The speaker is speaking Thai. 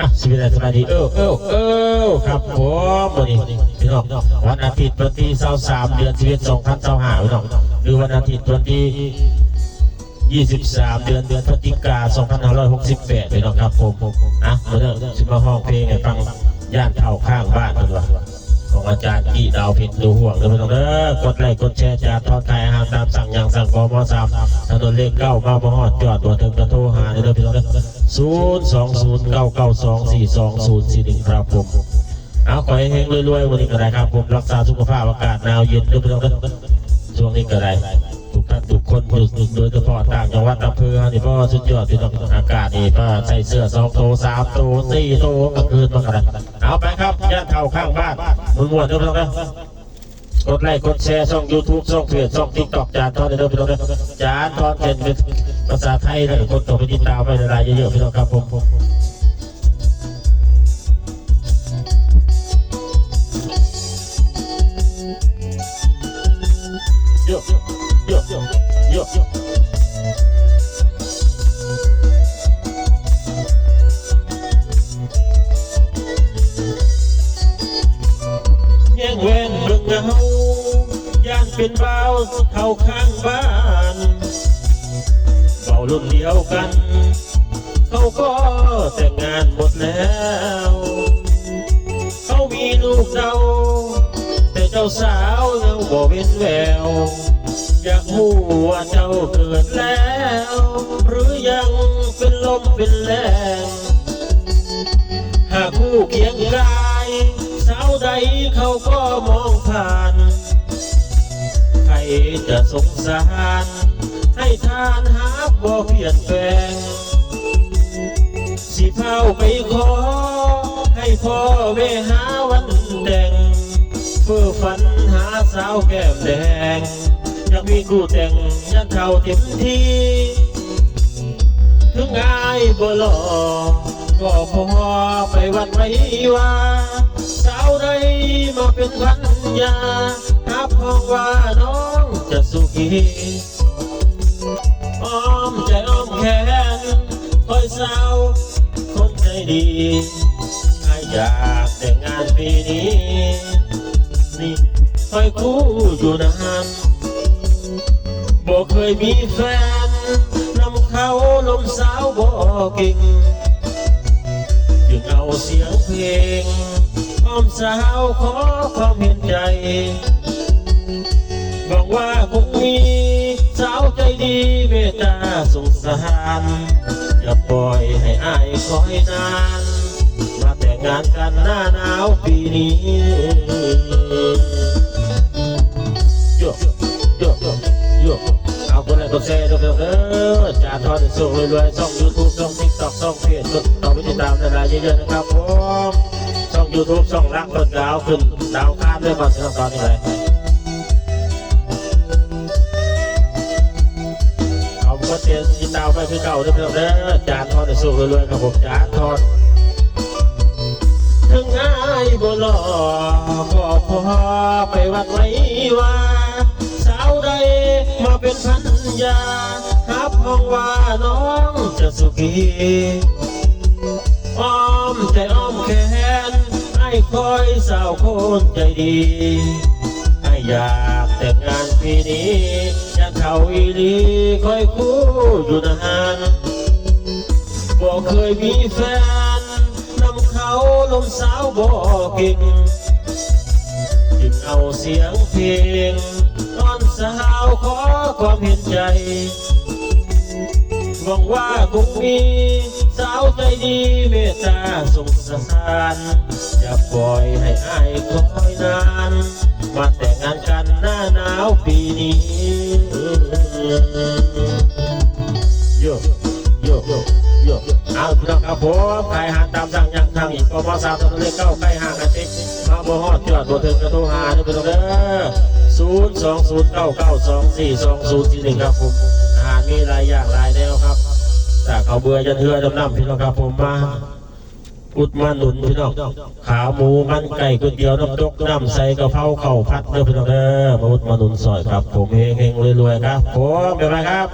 อะสวัสดีสวัสดีเออเออเออครับผมวันนี้พี่น้องวันอาทิตย์วันที่23เดือน11 2025พี่น้องหรือวันอาทิตย์วันที่23 เดือนเดือนพฤศจิกา2568พี่น้องครับผมอะมาเริ่มชิมาห้องเพลงให้ฟังย่านเท่าข้างบ้านกันว่าของอาจารย์กี่ดาวพินดูห่วงเลยพี่น้องเด้อกดไลค์กดแชร์จากทอดไทยอาหารตามสั่งอย่างสั่งกมสามถนนเลขเก้ามาบ่ฮอดจอดตัวถึงกระโทรหาเด้อพี่น้องเด้อ ศูนย์สองศูนย์เก้าเก้าสองสี่สองศูนย์สี่หนึ่งครับผมเอาขอให้เฮงรวยๆวันนี้ก็ได้ครับผมรักษาสุขภาพอากาศหนาวเย็นด้วยพี่น้องเด้อช่วงนี้ก็ได้ทุกท่านทุกคนโดยเฉพาะต่างจังหวัดอำเภอนี่ก็สุดยอดพี่น้องอากาศนี่ก็ใส่เสื้อสองโตสามโตสี่โตกลางคืนมาก็ได้เอาไปครับย่านเท่าข้างบ้านม้วนๆด้วยพี่น้องเด้อกดไลค์กดแชร์ช่อง YouTube ช่องเพจช่อง TikTok จานทอดเด้อพี่น้องเด้อจานทอดเป็นเป็นาษาไทยแล้วก็กดตัวไปติดตามไปหลายๆเยอะๆพี่น้องครับผมเยอะเยอะเยอะเยอะเยอะแย่งแหวนเบิ่งเงาย่านเป็นบ่าเข้าข้างบ้าน เบารุ่นเดียวกัน เขาก็แต่งงานหมดแล้ว เขามีลูกเจ้า แต่เจ้าสาวยังบ่เว้นแวว อยากหูว่าเจ้าเกิดแล้ว หรือยังเป็นลมเป็นแรงหากคู่เคียงกายสาวใดเขาก็มองผ่าน ใครจะสงสาร ให้ทานหาบ่เปลี่ยนแปลง สิเฝ้าไปขอ ให้พ่อเวหาวันแดงเพื่อฝันหาสาวแก้มแดงยากมีคู่แต่งยันเท่าเต็มที่ ถึงง่ายบ่หลอก็พอไปวันไว้ว่าสาวใดมาเป็นพันยานับห้องว่าน้องจะสุขี สาวคนใจดีใครอยากแต่งงานปีนี้ นี่คอยคู่อยู่นานบอกเคยมีแฟนนำเขาลมสาวบอกเก่งจึงเอาเสียงเพลงอ้อมสาวขอความเห็นใจบอกว่าคงมีสาวใจดี เมตตาสงสารอย่าปล่อยให้อายคอยนาน มาแต่งงานกันหน้าหนาวปีนี้โยโยโยเอาคนแรกกดแชร์ด้วยเด้อจ่าทอดส่งรวยๆช่องยูทูบช่องทิกตอกช่องเพจกดต่อไปติดตามในรายเยอะๆนะครับผมช่องยูทูบช่องรักคนดาวขึ้นดาวข้ามด้วยมาถึงตอนนี้เลย เสียนยินดาวไปคือเก่าเด้อเด้อเด้อจานทอดสู้รวยๆครับผมจานทอดถึงง่ายบ่หลอก็พอไปวัดไว้ว่า สาวใดมาเป็นพันยาหับห้องว่าน้องจะสุขีอ้อมใจอ้อมแขนให้คอยสาวคนใจดีให้อยากแต่งงานปีนี้ เข้าอีลีคอยคู่อยู่นานบอกเคยมีแฟนนำเขาลมสาวบอกเก่งจึงเอาเสียงเพลงตอนสาวขอความเห็นใจหวังว่าคงมีสาวใจดีเมตตาสงสารอย่าปล่อยให้อายคอยนาน มาแต่งงานกันหน้าหนาวปีนี้ โยโยโยเอาพี่น้องครับผมใครหาตามสั่งยังทางอีกกมสามตัวเลขเก้าใครหากันติ๊กมาบ่ฮอดจอดตัวถึงกระทูหาด้อพี่น้องเด้อศูนย์สองศูนย์เก้าเก้าสองสี่สองศูนย์สี่หนึ่งครับผมอาหารมีหลายอย่างหลายแนวครับแต่เขาเบื่อจะเถื่อดำน้ำพี่น้องครับผมมา อุดมาหนุนพี่น้องขาหมูมันไก่ก๋วยเตี๋ยวน้ำตกน้ำใสกะเพราเข่าพัดเด้อพี่น้องเด้อมาอุดมาหนุนซอยครับ ผมเฮงเฮงรวยๆครับผมเป็นไรครับ